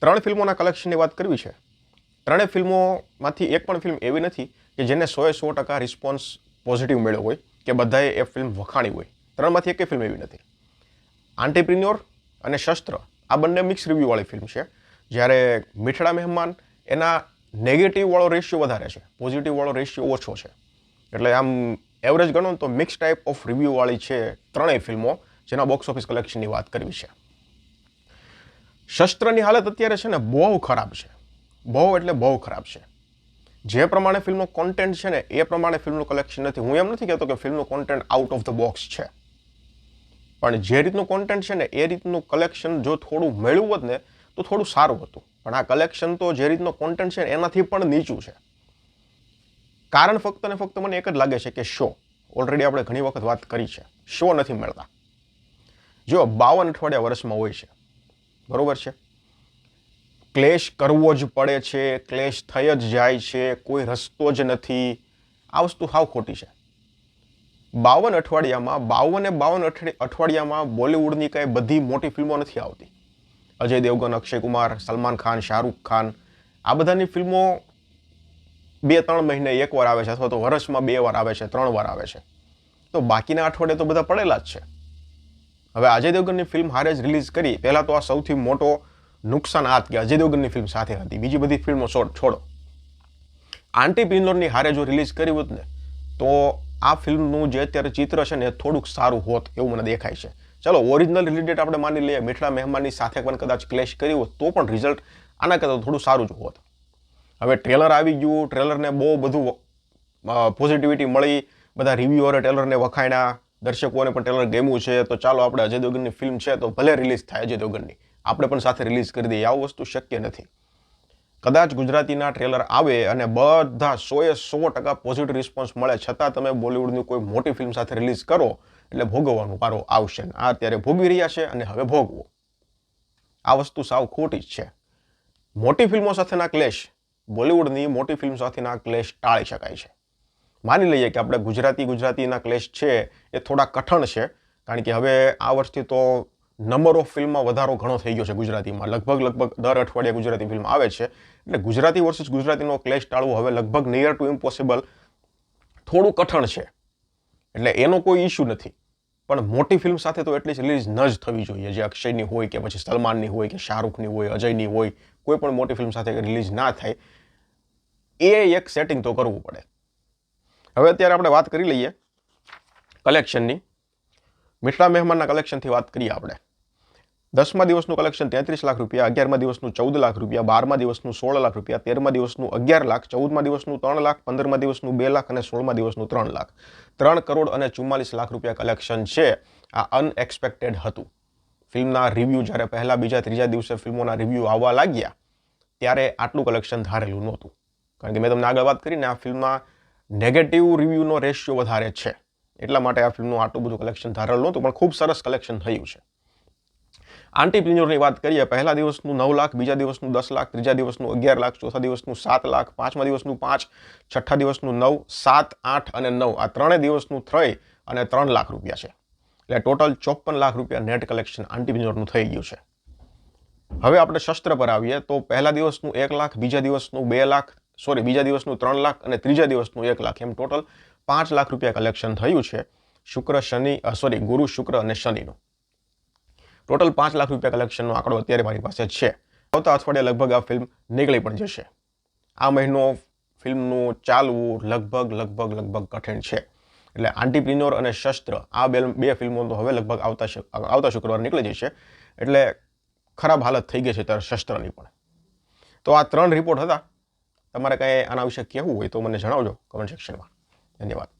ત્રણ ફિલ્મોના કલેક્શનની વાત કરવી છે. ત્રણેય ફિલ્મોમાંથી એક પણ ફિલ્મ એવી નથી કે જેને સોએ સો ટકા રિસ્પોન્સ પોઝિટિવ મળ્યો હોય કે બધાએ એ ફિલ્મ વખાણી હોય. ત્રણમાંથી એકે ફિલ્મ એવી નથી. આંટીપ્રિન્યોર અને શસ્ત્ર આ બંને મિક્સ રિવ્યૂવાળી ફિલ્મ છે. જ્યારે મીઠડા મહેમાન એના નેગેટિવવાળો રેશિયો વધારે છે. પોઝિટિવવાળો રેશિયો ઓછો છે. એટલે આમ એવરેજ ગણો તો મિક્સ ટાઈપ ઓફ રિવ્યૂવાળી છે ત્રણેય ફિલ્મો જેના બોક્સ ઓફિસ કલેક્શનની વાત કરવી છે. શસ્ત્રની હાલત અત્યારે છે ને બહુ ખરાબ છે. બહુ એટલે બહુ ખરાબ છે. જે પ્રમાણે ફિલ્મનો કોન્ટેન્ટ છે ને એ પ્રમાણે ફિલ્મનું કલેક્શન નથી. હું એમ નથી કહેતો કે ફિલ્મનું content out of the box છે. પણ જે રીતનું કોન્ટેન્ટ છે ને એ રીતનું કલેક્શન જો થોડું મળ્યું હોત ને, તો થોડું સારું હતું. પણ આ કલેક્શન તો જે રીતનો કોન્ટેન્ટ છે એનાથી પણ નીચું છે. કારણ ફક્ત ને ફક્ત મને એક જ લાગે છે કે શો ઓલરેડી આપણે ઘણી વખત વાત કરી છે. શો નથી મળતા. જો બાવન અઠવાડિયા વર્ષમાં હોય છે. બરોબર છે? ક્લેશ કરવો જ પડે છે, ક્લેશ થઈ જ જાય છે, કોઈ રસ્તો જ નથી. આ વસ્તુ સાવ ખોટી છે. બાવન અઠવાડિયામાં, બાવને બાવન અઠવાડિયામાં બોલિવૂડની કાંઈ બધી મોટી ફિલ્મો નથી આવતી. અજય દેવગન, અક્ષય કુમાર, સલમાન ખાન, શાહરૂખ ખાન, આ બધાની ફિલ્મો બે ત્રણ મહિને એકવાર આવે છે અથવા તો વર્ષમાં બે વાર આવે છે, ત્રણ વાર આવે છે. તો બાકીના અઠવાડિયે તો બધા પડેલા જ છે. હવે અજય દેવગનની ફિલ્મ હારે જ રિલીઝ કરી. પહેલાં તો આ સૌથી મોટો નુકસાન આ કે અજય દેવગનની ફિલ્મ સાથે હતી. બીજી બધી ફિલ્મો શોર્ટ છોડો. આંટી પિન્લોરની હારે જો રિલીઝ કરી હોત ને, તો આ ફિલ્મનું જે અત્યારે ચિત્ર છે ને એ થોડુંક સારું હોત એવું મને દેખાય છે. ચલો ઓરિજિનલ રિલેટેડ આપણે માની લઈએ, મીઠડા મહેમાનની સાથે પણ કદાચ ક્લેશ કર્યું હોત, તો પણ રિઝલ્ટ આના કરતાં થોડું સારું જ હોત. હવે ટ્રેલર આવી ગયું ટ્રેલરને બહુ બધું પોઝિટિવિટી મળી. બધા રિવ્યુઅરે ટ્રેલરને વખાણ્યા. દર્શકોને પણ ટ્રેલર ગમ્યું છે, તો ચાલો આપણે અજય દેવગનની ફિલ્મ છે, તો ભલે રિલીઝ થાય અજય દેવગનની, આપણે પણ સાથે રિલીઝ કરી દઈએ. આવું વસ્તુ શક્ય નથી. કદાચ ગુજરાતીના ટ્રેલર આવે અને બધા સોએ સો ટકા પોઝિટિવ રિસ્પોન્સ મળે, છતાં તમે બોલિવૂડની કોઈ મોટી ફિલ્મ સાથે રિલીઝ કરો, એટલે ભોગવવાનું પારો આવશે ને આ અત્યારે ભોગવી રહ્યા છે અને હવે ભોગવો. આ વસ્તુ સાવ ખોટી જ છે. મોટી ફિલ્મો સાથેના ક્લેશ, બોલિવૂડની મોટી ફિલ્મ સાથેના ક્લેશ ટાળી શકાય છે. માની લઈએ કે આપણે ગુજરાતી ગુજરાતીના ક્લેશ છે એ થોડા કઠણ છે, કારણ કે હવે આ વર્ષથી તો નંબર ઓફ ફિલ્મમાં વધારો ઘણો થઈ ગયો છે ગુજરાતીમાં. લગભગ લગભગ દર અઠવાડિયે ગુજરાતી ફિલ્મ આવે છે. એટલે ગુજરાતી વર્સિસ ગુજરાતીનો ક્લેશ ટાળવો હવે લગભગ નિયર ટુ ઇમ્પોસિબલ થોડું કઠણ છે. એટલે એનો કોઈ ઇશ્યુ નથી. પણ મોટી ફિલ્મ સાથે તો એટલીસ્ટ રિલીઝ ન જ થવી જોઈએ. જે અક્ષયની હોય કે પછી સલમાનની હોય કે શાહરૂખની હોય, અજયની હોય, કોઈ પણ મોટી ફિલ્મ સાથે રિલીઝ ના થાય. એ એક સેટિંગ તો કરવું પડે. હવે અત્યારે આપણે વાત કરી લઈએ કલેક્શનની. મીઠા મહેમાનના કલેક્શનથી વાત કરીએ આપણે. દસમા દિવસનું કલેક્શન તેત્રીસ લાખ રૂપિયા, અગિયારમા દિવસનું ચૌદ લાખ રૂપિયા, બારમા દિવસનું સોળ લાખ રૂપિયા, તેરમા દિવસનું અગિયાર લાખ, ચૌદમા દિવસનું ત્રણ લાખ, પંદરમા દિવસનું બે લાખ અને સોળમા દિવસનું ત્રણ લાખ. ત્રણ કરોડ અને ચુમ્માલીસ લાખ રૂપિયા કલેક્શન છે આ અનએક્સપેક્ટેડ હતું. ફિલ્મના રિવ્યૂ જ્યારે પહેલા, બીજા, ત્રીજા દિવસે ફિલ્મોના રિવ્યૂ આવવા લાગ્યા, ત્યારે આટલું કલેક્શન ધારેલું નહોતું. કારણ કે મેં તમને આગળ વાત કરીને આ ફિલ્મમાં નેગેટિવ રિવ્યૂનો રેશિયો વધારે છે. એટલા માટે આ ફિલ્મનું આટલું બધું કલેક્શન ધારેલું નહોતું, પણ ખૂબ સરસ કલેક્શન થયું છે. આંટી પિન્યોરની વાત કરીએ, પહેલા દિવસનું નવ લાખ, બીજા દિવસનું દસ લાખ, ત્રીજા દિવસનું અગિયાર લાખ, ચોથા દિવસનું સાત લાખ, પાંચમા દિવસનું પાંચ, છઠ્ઠા દિવસનું નવ, સાત, આઠ અને નવ. આ ત્રણેય દિવસનું થ્રય અને ત્રણ લાખ રૂપિયા છે. એટલે ટોટલ ચોપન લાખ રૂપિયા નેટ કલેક્શન આંટી પિન્યોરનું થઈ ગયું છે. હવે આપણે શસ્ત્ર પર આવીએ, તો પહેલા દિવસનું એક લાખ, બીજા દિવસનું બે લાખ સોરી, બીજા દિવસનું ત્રણ લાખ અને ત્રીજા દિવસનું એક લાખ. એમ ટોટલ પાંચ લાખ રૂપિયા કલેક્શન થયું છે શુક્ર, શનિ સોરી, ગુરુ, શુક્ર અને શનિનું. ટોટલ પાંચ લાખ રૂપિયા કલેક્શનનો આંકડો અત્યારે મારી પાસે છે. આવતા અઠવાડિયે લગભગ આ ફિલ્મ નીકળી પણ જશે. આ મહિનો ફિલ્મનું ચાલવું લગભગ લગભગ લગભગ કઠિન છે. એટલે આંટીપ્રિન્યોર અને શસ્ત્ર, આ બે બે ફિલ્મો તો હવે લગભગ આવતા આવતા શુક્રવાર નીકળી જશે. એટલે ખરાબ હાલત થઈ ગઈ છે ત્યારે શસ્ત્રની પણ. તો આ ત્રણ રિપોર્ટ હતા. તમારે કાંઈ આના વિશે કહેવું હોય તો મને જણાવજો કમેન્ટ સેક્શનમાં ધન્યવાદ.